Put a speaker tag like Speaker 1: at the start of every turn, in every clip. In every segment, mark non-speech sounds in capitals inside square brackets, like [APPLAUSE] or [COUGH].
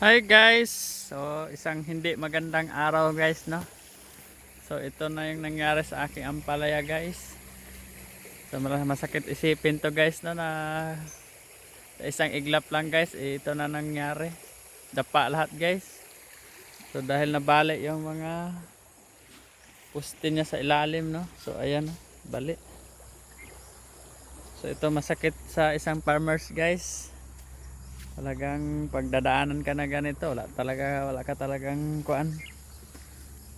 Speaker 1: Hi guys! So isang hindi magandang araw guys no. So ito na yung nangyari sa aking ampalaya guys. So masakit isipin to guys no na sa isang iglap lang guys eh, ito na nangyari. Dapa lahat guys. So dahil nabali yung mga puste niya sa ilalim no. So ayan no, bali. So ito masakit sa isang farmers guys talagang pagdadaanan ka na ganito wala talaga wala ka talagang kuan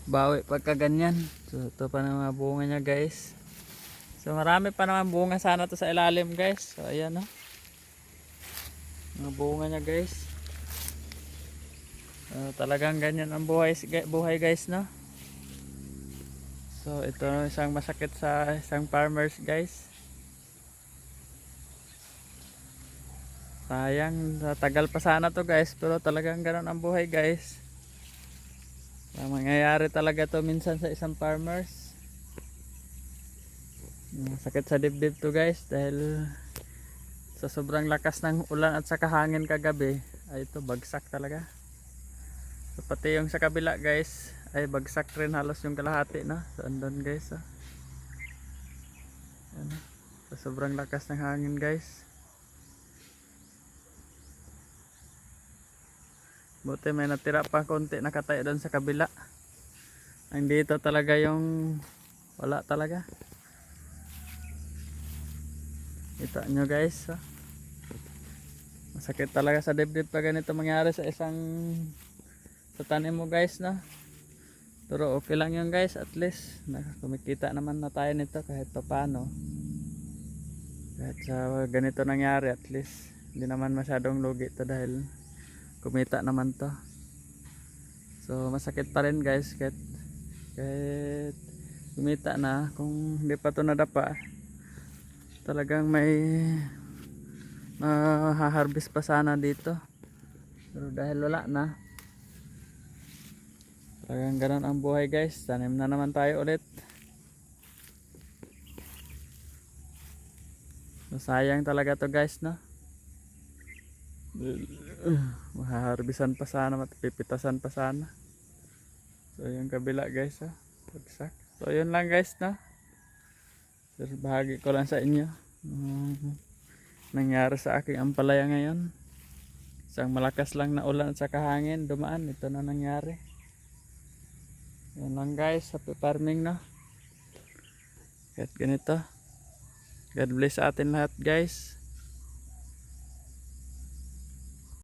Speaker 1: bawi pagka ganyan. So ito pa naman bunga niya guys. So marami pa naman bunga sana to sa ilalim guys. So ayan no mga bunga niya guys. So, talagang ganyan ang buhay buhay guys no? So ito isang masakit sa isang farmers guys Sayang, tagal pa sana to guys, pero talagang ganun ang buhay guys. Ang mangyayari talaga to minsan sa isang farmers. Sakit sa dibdib to guys dahil sa sobrang lakas ng ulan at saka hangin kagabi ay ito bagsak talaga. So, pati yung sa kabila guys ay bagsak rin halos yung kalahati na. So andun guys. Oh. Yan, oh. Sa sobrang lakas ng hangin guys. Buti may natira pa konti nakatayo doon sa kabila. Ang dito talaga yung wala talaga. Kita nyo guys. Oh. Masakit talaga sa dibdib pa ganito mangyari sa isang sa tanim mo guys na. Pero okay lang yun guys at least kumikita naman na tayo nito kahit pa paano. Kahit sa ganito nangyari at least hindi naman masyadong lugi to dahil kumita naman to. So masakit pa rin guys. Kahit kahit kumita na kung hindi pa to nadapa talagang may mahaharvest pa sana dito. Pero dahil wala na talagang ganun ang buhay guys. Tanim na naman tayo ulit. So, sayang talaga to guys no [SIGHS] mahaharbisan pa sana matipipitasan pa sana. So yung kabila guys ha pagsak so yun lang guys na so, bahagi ko lang sa inyo. Um, nangyari sa aking ampalaya ngayon. Isang malakas lang na ulan at saka hangin dumaan. Ito na nangyari. Yun lang guys happy farming na kahit ganito. God bless sa atin lahat guys